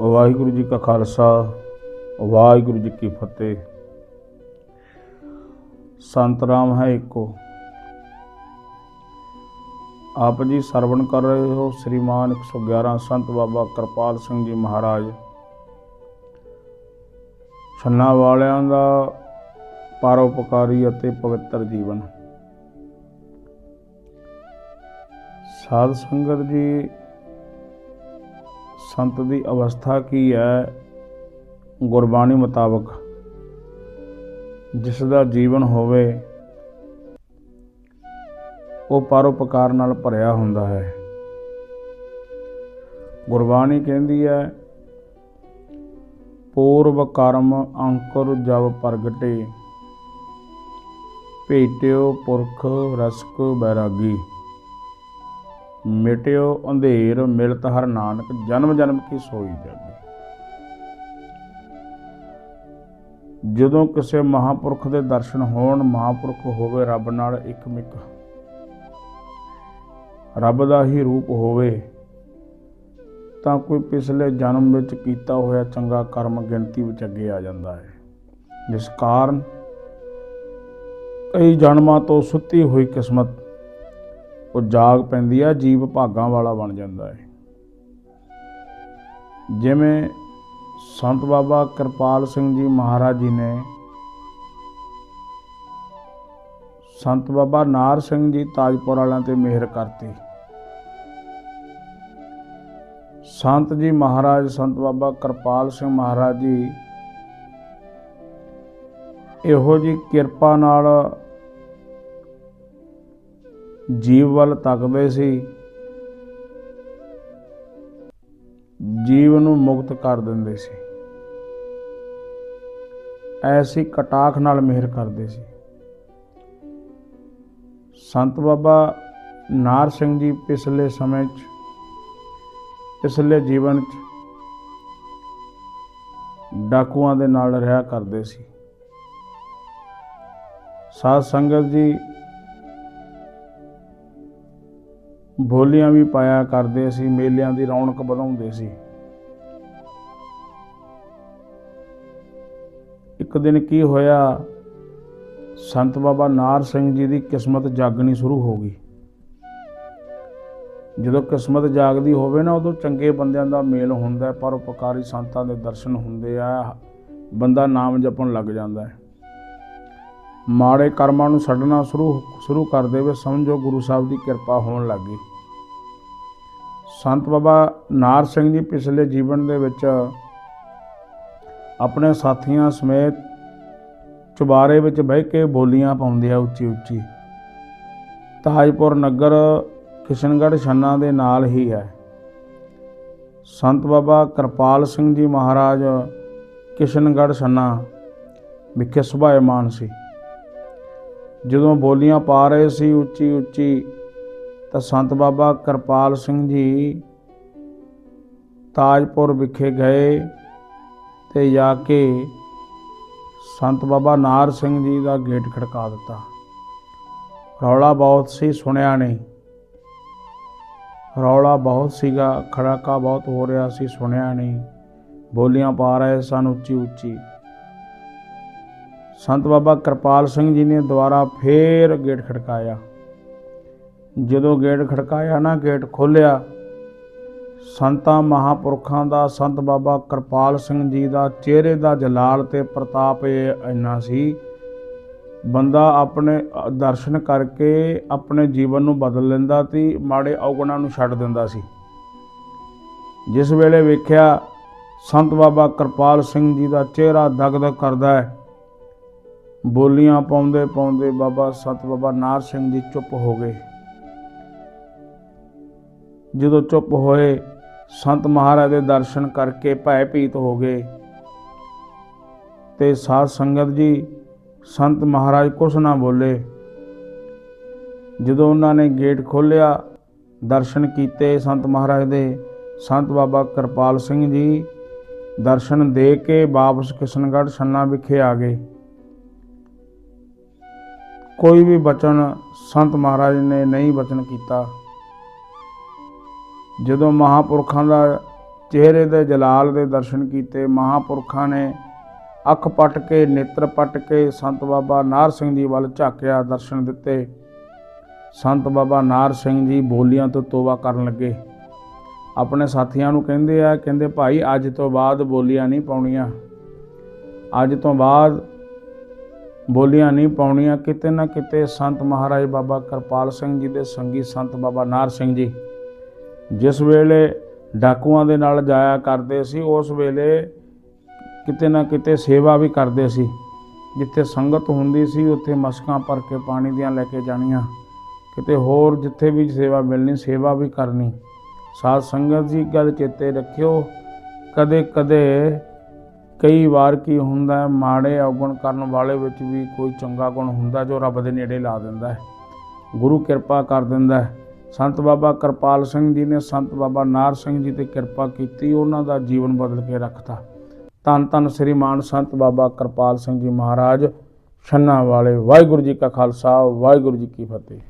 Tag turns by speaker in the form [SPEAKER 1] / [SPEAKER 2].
[SPEAKER 1] ਵਾਹਿਗੁਰੂ ਜੀ ਕਾ ਖਾਲਸਾ, ਵਾਹਿਗੁਰੂ ਜੀ ਕੀ ਫਤਿਹ। ਸੰਤ ਰਾਮ ਹੈ ਇੱਕੋ। ਆਪ ਜੀ ਸਰਵਣ ਕਰ ਰਹੇ ਹੋ ਸ੍ਰੀਮਾਨ 111 ਸੰਤ ਬਾਬਾ ਕਿਰਪਾਲ ਸਿੰਘ ਜੀ ਮਹਾਰਾਜ। ਛੰਨਾ ਵਾਲਿਆਂ ਦਾ ਪਰਉਪਕਾਰੀ ਅਤੇ ਪਵਿੱਤਰ ਜੀਵਨ। ਸਾਧ ਸੰਗਤ ਜੀ ਸੰਤ ਦੀ ਅਵਸਥਾ ਕੀ ਹੈ? ਗੁਰਬਾਣੀ ਮੁਤਾਬਕ ਜਿਸ ਦਾ ਜੀਵਨ ਹੋਵੇ, ਉਹ ਪਰਉਪਕਾਰ ਨਾਲ ਭਰਿਆ ਹੁੰਦਾ ਹੈ। ਗੁਰਬਾਣੀ ਕਹਿੰਦੀ ਹੈ, ਪੂਰਵ ਕਰਮ ਅੰਕੁਰ ਜਬ ਪ੍ਰਗਟੇ, ਭੇਟਿਓ ਪੁਰਖ ਰਸਕ ਬੈਰਾਗੀ। ਮਿਟਿਓ ਅੰਧੇਰ ਮਿਲਤ ਹਰ ਨਾਨਕ ਜਨਮ ਜਨਮ ਕੀ ਸੋਈ ਜਾਗੀ। ਜਦੋਂ ਕਿਸੇ ਮਹਾਪੁਰਖ ਦੇ ਦਰਸ਼ਨ ਹੋਣ, ਮਹਾਪੁਰਖ ਹੋਵੇ ਰੱਬ ਨਾਲ ਇੱਕ ਮਿਕ ਰੱਬ ਦਾ ਹੀ ਰੂਪ ਹੋਵੇ, ਤਾਂ ਕੋਈ ਪਿਛਲੇ ਜਨਮ ਵਿੱਚ ਕੀਤਾ ਹੋਇਆ ਚੰਗਾ ਕਰਮ ਗਿਣਤੀ ਵਿੱਚ ਅੱਗੇ ਆ ਜਾਂਦਾ ਹੈ। ਜਿਸ ਕਾਰਨ ਕਈ ਜਨਮਾਂ ਤੋਂ ਸੁੱਤੀ ਹੋਈ ਕਿਸਮਤ ਉਹ ਜਾਗ ਪੈਂਦੀ ਆ, ਜੀਵ ਭਾਗਾਂ ਵਾਲਾ ਬਣ ਜਾਂਦਾ ਹੈ ਜਿਵੇਂ ਸੰਤ ਬਾਬਾ ਕਿਰਪਾਲ ਸਿੰਘ ਜੀ ਮਹਾਰਾਜ ਜੀ ਨੇ ਸੰਤ ਬਾਬਾ ਨਾਰ ਸਿੰਘ ਜੀ ਤਾਜਪੁਰ ਵਾਲਿਆਂ ਤੇ ਮਿਹਰ ਕਰਤੀ। ਸੰਤ ਜੀ ਮਹਾਰਾਜ, ਸੰਤ ਬਾਬਾ ਕਿਰਪਾਲ ਸਿੰਘ ਮਹਾਰਾਜ ਜੀ, ਇਹੋ ਜੀ ਕਿਰਪਾ ਨਾਲ ਜੀਵ ਵੱਲ ਤੱਕਦੇ ਸੀ। ਜੀਵ ਨੂੰ ਮੁਕਤ ਕਰ ਦਿੰਦੇ ਸੀ। ਐਸੀ ਕਟਾਖ ਨਾਲ ਮਿਹਰ ਕਰਦੇ ਸੀ। ਸੰਤ ਬਾਬਾ ਨਾਰ ਸਿੰਘ ਜੀ ਪਿਛਲੇ ਸਮੇਂ 'ਚ, ਪਿਛਲੇ ਜੀਵਨ 'ਚ ਡਾਕੂਆਂ ਦੇ ਨਾਲ ਰਿਹਾ ਕਰਦੇ ਸੀ। ਸਾਧ ਸੰਗਤ ਜੀ ਬੋਲੀਆਂ ਵੀ ਪਾਇਆ ਕਰਦੇ ਸੀ, ਮੇਲਿਆਂ ਦੀ ਰੌਣਕ ਵਧਾਉਂਦੇ ਸੀ। ਇੱਕ ਦਿਨ ਕੀ ਹੋਇਆ, ਸੰਤ ਬਾਬਾ ਨਾਰ ਸਿੰਘ ਜੀ ਦੀ ਕਿਸਮਤ ਜਾਗਣੀ ਸ਼ੁਰੂ ਹੋ ਗਈ। ਜਦੋਂ ਕਿਸਮਤ ਜਾਗਦੀ ਹੋਵੇ ਨਾ, ਉਦੋਂ ਚੰਗੇ ਬੰਦਿਆਂ ਦਾ ਮੇਲ ਹੁੰਦਾ ਪਰ ਉਪਕਾਰੀ ਸੰਤਾਂ ਦੇ ਦਰਸ਼ਨ ਹੁੰਦੇ ਆ, ਬੰਦਾ ਨਾਮ ਜਪਣ ਲੱਗ ਜਾਂਦਾ ਹੈ। ਮਾੜੇ ਕਰਮਾਂ ਨੂੰ ਛੱਡਣਾ ਸ਼ੁਰੂ ਸ਼ੁਰੂ ਕਰ ਦੇਵੇ, ਸਮਝੋ ਗੁਰੂ ਸਾਹਿਬ ਦੀ ਕਿਰਪਾ ਹੋਣ ਲੱਗ ਗਈ। ਸੰਤ ਬਾਬਾ ਨਾਰ ਸਿੰਘ ਜੀ ਪਿਛਲੇ ਜੀਵਨ ਦੇ ਵਿੱਚ ਆਪਣੇ ਸਾਥੀਆਂ ਸਮੇਤ ਚੁਬਾਰੇ ਵਿੱਚ ਬਹਿ ਕੇ ਬੋਲੀਆਂ ਪਾਉਂਦੇ ਆ ਉੱਚੀ ਉੱਚੀ। ਤਾਜਪੁਰ ਨਗਰ ਕਿਸ਼ਨਗੜ੍ਹ ਛੰਨਾ ਦੇ ਨਾਲ ਹੀ ਹੈ। ਸੰਤ ਬਾਬਾ ਕਿਰਪਾਲ ਸਿੰਘ ਜੀ ਮਹਾਰਾਜ ਕਿਸ਼ਨਗੜ੍ਹ ਛੰਨਾ ਵਿਖੇ ਸੁਭਾਇਮਾਨ ਸੀ। ਜਦੋਂ ਬੋਲੀਆਂ ਪਾ ਰਹੇ ਸੀ ਉੱਚੀ ਉੱਚੀ, ਤਾਂ ਸੰਤ ਬਾਬਾ ਕਿਰਪਾਲ ਸਿੰਘ ਜੀ ਤਾਜਪੁਰ ਵਿਖੇ ਗਏ ਤੇ ਜਾ ਕੇ ਸੰਤ ਬਾਬਾ ਨਾਰ ਸਿੰਘ ਜੀ ਦਾ ਗੇਟ ਖੜਕਾ ਦਿੱਤਾ। ਰੌਲਾ ਬਹੁਤ ਸੀ, ਸੁਣਿਆ ਨਹੀਂ। ਰੌਲਾ ਬਹੁਤ ਸੀਗਾ, ਖੜਾਕਾ ਬਹੁਤ ਹੋ ਰਿਹਾ ਸੀ, ਸੁਣਿਆ ਨਹੀਂ। ਬੋਲੀਆਂ ਪਾ ਰਹੇ ਸਨ ਉੱਚੀ ਉੱਚੀ। ਸੰਤ ਬਾਬਾ ਕਿਰਪਾਲ ਸਿੰਘ ਜੀ ਨੇ ਦੁਬਾਰਾ ਫੇਰ ਗੇਟ ਖੜਕਾਇਆ। ਜਦੋਂ ਗੇਟ ਖੜਕਾਇਆ ਨਾ, ਗੇਟ ਖੋਲਿਆ ਸੰਤਾਂ ਮਹਾਪੁਰਖਾਂ ਦਾ, ਸੰਤ ਬਾਬਾ ਕਿਰਪਾਲ ਸਿੰਘ ਜੀ ਦਾ ਚਿਹਰੇ ਦਾ ਜਲਾਲ ਤੇ ਪ੍ਰਤਾਪ ਇਹ ਇੰਨਾ ਸੀ, ਬੰਦਾ ਆਪਣੇ ਦਰਸ਼ਨ ਕਰਕੇ ਆਪਣੇ ਜੀਵਨ ਨੂੰ ਬਦਲ ਲੈਂਦਾ ਸੀ, ਮਾੜੇ ਔਗਣਾਂ ਨੂੰ ਛੱਡ ਦਿੰਦਾ ਸੀ। ਜਿਸ ਵੇਲੇ ਵੇਖਿਆ ਸੰਤ ਬਾਬਾ ਕਿਰਪਾਲ ਸਿੰਘ ਜੀ ਦਾ ਚਿਹਰਾ ਦਗਦਗ ਕਰਦਾ ਹੈ ਬੋਲੀਆਂ ਪਾਉਂਦੇ ਪਾਉਂਦੇ ਬਾਬਾ ਸਤ ਬਾਬਾ ਨਾਰ ਸਿੰਘ ਜੀ ਚੁੱਪ ਹੋ ਗਏ। ਜਦੋਂ ਚੁੱਪ ਹੋਏ, ਸੰਤ ਮਹਾਰਾਜ ਦੇ ਦਰਸ਼ਨ ਕਰਕੇ ਭੈ ਭੀਤ ਹੋ ਗਏ। ਤੇ ਸਾਧ ਸੰਗਤ ਜੀ, ਸੰਤ ਮਹਾਰਾਜ ਕੁਛ ਨਾ ਬੋਲੇ। ਜਦੋਂ ਉਹਨਾਂ ਨੇ ਗੇਟ ਖੋਲ੍ਹਿਆ, ਦਰਸ਼ਨ ਕੀਤੇ ਸੰਤ ਮਹਾਰਾਜ ਦੇ, ਸੰਤ ਬਾਬਾ ਕਿਰਪਾਲ ਸਿੰਘ ਜੀ, ਦਰਸ਼ਨ ਦੇ ਕੇ ਵਾਪਸ ਕਿਸ਼ਨਗੜ੍ਹ ਛੰਨਾ ਵਿਖੇ ਆ ਗਏ। ਕੋਈ ਵੀ ਬਚਨ ਸੰਤ ਮਹਾਰਾਜ ਨੇ ਨਹੀਂ ਬਚਨ ਕੀਤਾ। ਜਦੋਂ ਮਹਾਪੁਰਖਾਂ ਦਾ ਚਿਹਰੇ ਦੇ ਜਲਾਲ ਦੇ ਦਰਸ਼ਨ ਕੀਤੇ, ਮਹਾਪੁਰਖਾਂ ਨੇ ਅੱਖ ਪਟ ਕੇ, ਨੇਤਰ ਪਟ ਕੇ ਸੰਤ ਬਾਬਾ ਨਾਰ ਸਿੰਘ ਜੀ ਵੱਲ ਝਾਕਿਆ ਦਰਸ਼ਨ ਦਿੱਤੇ। ਸੰਤ ਬਾਬਾ ਨਾਰ ਸਿੰਘ ਜੀ ਬੋਲੀਆਂ ਤੋਂ ਤੋਬਾ ਕਰਨ ਲੱਗੇ। ਆਪਣੇ ਸਾਥੀਆਂ ਨੂੰ ਕਹਿੰਦੇ ਆ, ਕਹਿੰਦੇ ਭਾਈ ਅੱਜ ਤੋਂ ਬਾਅਦ ਬੋਲੀਆਂ ਨਹੀਂ ਪਾਉਣੀਆਂ। ਅੱਜ ਤੋਂ ਬਾਅਦ ਬੋਲੀਆਂ ਨਹੀਂ ਪਾਉਣੀਆਂ। ਕਿਤੇ ਨਾ ਕਿਤੇ ਸੰਤ ਮਹਾਰਾਜ ਬਾਬਾ ਕਿਰਪਾਲ ਸਿੰਘ ਜੀ ਦੇ ਸੰਗੀ ਸੰਤ ਬਾਬਾ ਨਾਰ ਸਿੰਘ ਜੀ ਜਿਸ ਵੇਲੇ ਡਾਕੂਆਂ ਦੇ ਨਾਲ ਜਾਇਆ ਕਰਦੇ ਸੀ, ਉਸ ਵੇਲੇ ਕਿਤੇ ਨਾ ਕਿਤੇ ਸੇਵਾ ਵੀ ਕਰਦੇ ਸੀ। ਜਿੱਥੇ ਸੰਗਤ ਹੁੰਦੀ ਸੀ, ਉੱਥੇ ਮਸਕਾਂ ਭਰ ਕੇ ਪਾਣੀ ਦੀਆਂ ਲੈ ਕੇ ਜਾਣੀਆਂ। ਕਿਤੇ ਹੋਰ ਜਿੱਥੇ ਵੀ ਸੇਵਾ ਮਿਲਣੀ, ਸੇਵਾ ਵੀ ਕਰਨੀ। ਸਾਧ ਸੰਗਤ ਜੀ ਗੱਲ ਚੇਤੇ ਰੱਖਿਓ ਕਦੇ ਕਦੇ ਕਈ ਵਾਰ ਕੀ ਹੁੰਦਾ ਮਾੜੇ ਔਗਣ ਕਰਨ ਵਾਲੇ ਵਿੱਚ ਵੀ ਕੋਈ ਚੰਗਾ ਗੁਣ ਹੁੰਦਾ ਜੋ ਰੱਬ ਦੇ ਨੇੜੇ ਲਾ ਦਿੰਦਾ ਹੈ। ਗੁਰੂ ਕਿਰਪਾ ਕਰ ਦਿੰਦਾ ਹੈ। ਸੰਤ ਬਾਬਾ ਕਿਰਪਾਲ ਸਿੰਘ ਜੀ ਨੇ ਸੰਤ ਬਾਬਾ ਨਾਰ ਸਿੰਘ ਜੀ ਤੇ ਕਿਰਪਾ ਕੀਤੀ, ਉਹਨਾਂ ਦਾ ਜੀਵਨ ਬਦਲ ਕੇ ਰੱਖਤਾ। ਧੰਨ ਧੰਨ ਸ੍ਰੀ ਮਾਨ ਸੰਤ ਬਾਬਾ ਕਿਰਪਾਲ ਸਿੰਘ ਜੀ ਮਹਾਰਾਜ, ਛੰਨਾ ਵਾਲੇ ਵਾਹਿਗੁਰੂ ਜੀ ਕਾ ਖਾਲਸਾ, ਵਾਹਿਗੁਰੂ ਜੀ ਕੀ ਫਤਿਹ।